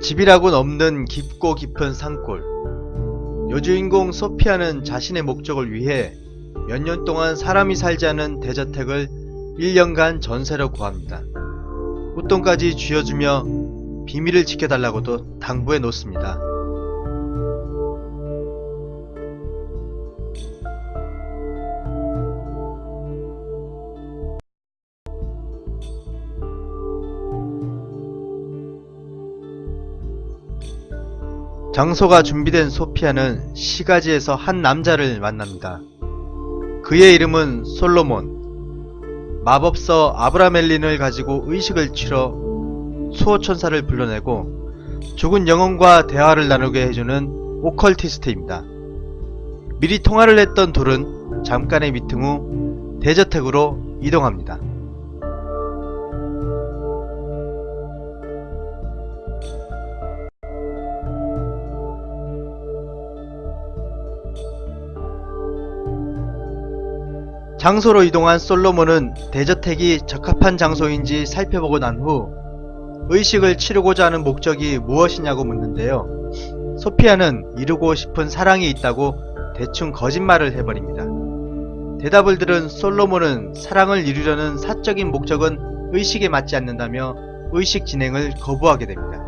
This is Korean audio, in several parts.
집이라곤 없는 깊고 깊은 산골. 여주인공 소피아는 자신의 목적을 위해 몇 년 동안 사람이 살지 않은 대저택을 1년간 전세로 구합니다. 웃돈까지 쥐어주며 비밀을 지켜달라고도 당부해 놓습니다. 장소가 준비된 소피아는 시가지에서 한 남자를 만납니다. 그의 이름은 솔로몬. 마법서 아브라멜린을 가지고 의식을 치러 수호천사를 불러내고 죽은 영혼과 대화를 나누게 해주는 오컬티스트입니다. 미리 통화를 했던 둘은 잠깐의 미팅 후 대저택으로 이동합니다. 장소로 이동한 솔로몬은 대저택이 적합한 장소인지 살펴보고 난 후 의식을 치르고자 하는 목적이 무엇이냐고 묻는데요. 소피아는 이루고 싶은 사랑이 있다고 대충 거짓말을 해버립니다. 대답을 들은 솔로몬은 사랑을 이루려는 사적인 목적은 의식에 맞지 않는다며 의식 진행을 거부하게 됩니다.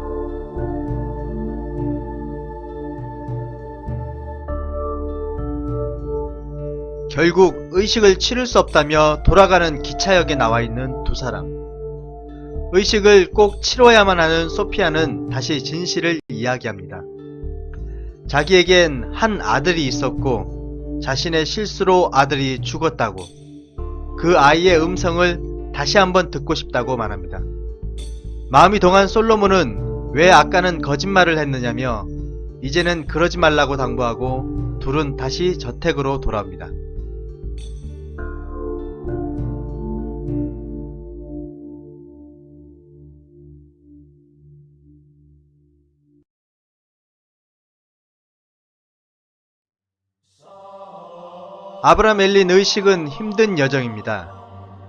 결국 의식을 치를 수 없다며 돌아가는 기차역에 나와 있는 두 사람. 의식을 꼭 치러야만 하는 소피아는 다시 진실을 이야기합니다. 자기에겐 한 아들이 있었고 자신의 실수로 아들이 죽었다고 그 아이의 음성을 다시 한번 듣고 싶다고 말합니다. 마음이 동한 솔로몬은 왜 아까는 거짓말을 했느냐며 이제는 그러지 말라고 당부하고 둘은 다시 저택으로 돌아옵니다. 아브람 엘린 의식은 힘든 여정입니다.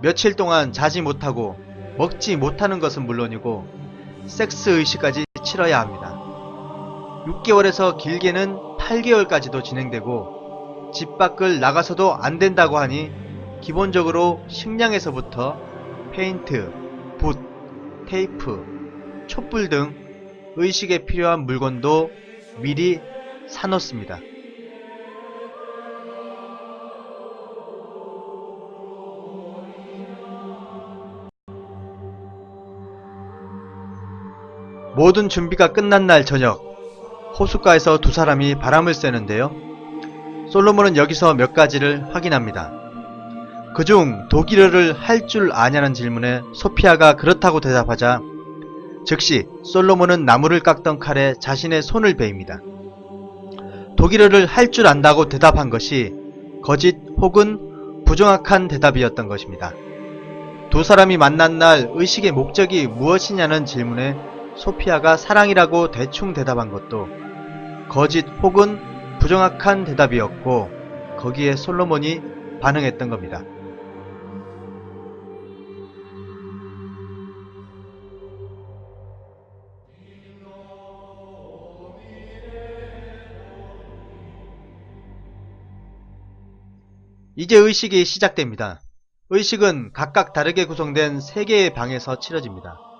며칠 동안 자지 못하고 먹지 못하는 것은 물론이고 섹스 의식까지 치러야 합니다. 6개월에서 길게는 8개월까지도 진행되고 집 밖을 나가서도 안 된다고 하니 기본적으로 식량에서부터 페인트, 붓, 테이프, 촛불 등 의식에 필요한 물건도 미리 사놓습니다. 모든 준비가 끝난 날 저녁, 호숫가에서 두 사람이 바람을 쐬는데요. 솔로몬은 여기서 몇 가지를 확인합니다. 그중 독일어를 할 줄 아냐는 질문에 소피아가 그렇다고 대답하자 즉시 솔로몬은 나무를 깎던 칼에 자신의 손을 베입니다. 독일어를 할 줄 안다고 대답한 것이 거짓 혹은 부정확한 대답이었던 것입니다. 두 사람이 만난 날 의식의 목적이 무엇이냐는 질문에 소피아가 사랑이라고 대충 대답한 것도 거짓 혹은 부정확한 대답이었고 거기에 솔로몬이 반응했던 겁니다. 이제 의식이 시작됩니다. 의식은 각각 다르게 구성된 3개의 방에서 치러집니다.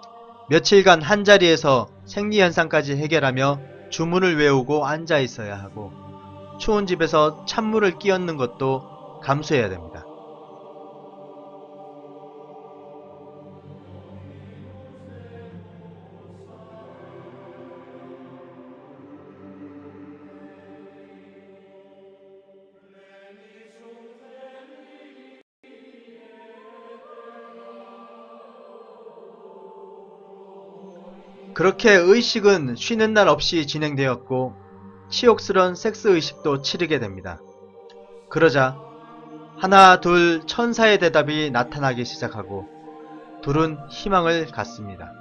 며칠간 한자리에서 생리현상까지 해결하며 주문을 외우고 앉아 있어야 하고 추운 집에서 찬물을 끼얹는 것도 감수해야 됩니다. 그렇게 의식은 쉬는 날 없이 진행되었고 치욕스런 섹스 의식도 치르게 됩니다. 그러자 하나 둘 천사의 대답이 나타나기 시작하고 둘은 희망을 갖습니다.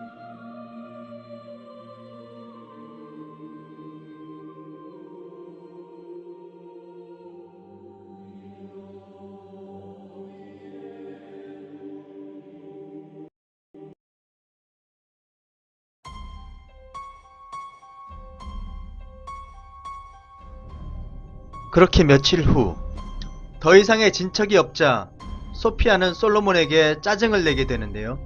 그렇게 며칠 후, 더 이상의 진척이 없자 소피아는 솔로몬에게 짜증을 내게 되는데요.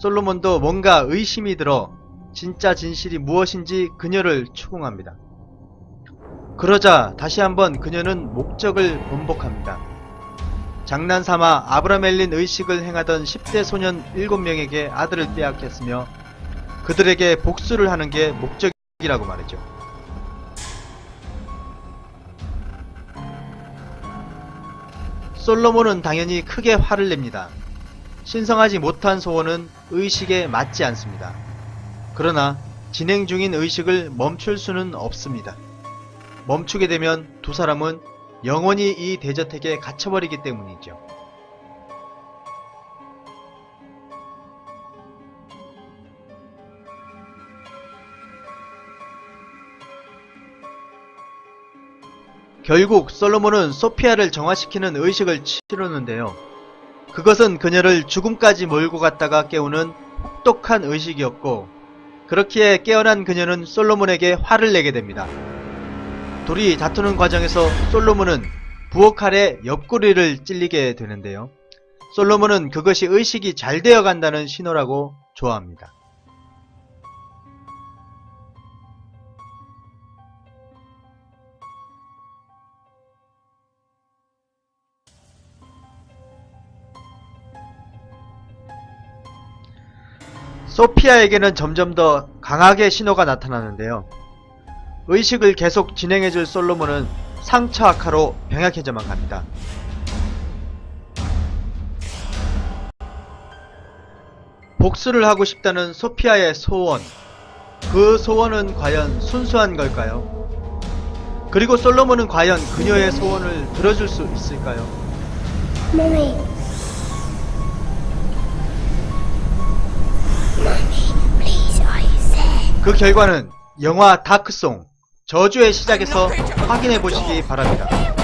솔로몬도 뭔가 의심이 들어 진짜 진실이 무엇인지 그녀를 추궁합니다. 그러자 다시 한번 그녀는 목적을 번복합니다. 장난삼아 아브라멜린 의식을 행하던 10대 소년 7명에게 아들을 빼앗겼으며 그들에게 복수를 하는 게 목적이라고 말이죠. 솔로몬은 당연히 크게 화를 냅니다. 신성하지 못한 소원은 의식에 맞지 않습니다. 그러나 진행 중인 의식을 멈출 수는 없습니다. 멈추게 되면 두 사람은 영원히 이 대저택에 갇혀버리기 때문이죠. 결국 솔로몬은 소피아를 정화시키는 의식을 치르는데요. 그것은 그녀를 죽음까지 몰고 갔다가 깨우는 혹독한 의식이었고, 그렇기에 깨어난 그녀는 솔로몬에게 화를 내게 됩니다. 둘이 다투는 과정에서 솔로몬은 부엌 칼에 옆구리를 찔리게 되는데요. 솔로몬은 그것이 의식이 잘 되어 간다는 신호라고 좋아합니다. 소피아에게는 점점 더 강하게 신호가 나타나는데요. 의식을 계속 진행해줄 솔로몬은 상처 악화로 병약해져만 갑니다. 복수를 하고 싶다는 소피아의 소원. 그 소원은 과연 순수한 걸까요? 그리고 솔로몬은 과연 그녀의 소원을 들어줄 수 있을까요? Mommy. 그 결과는 영화 다크송 저주의 시작에서 확인해 보시기 바랍니다.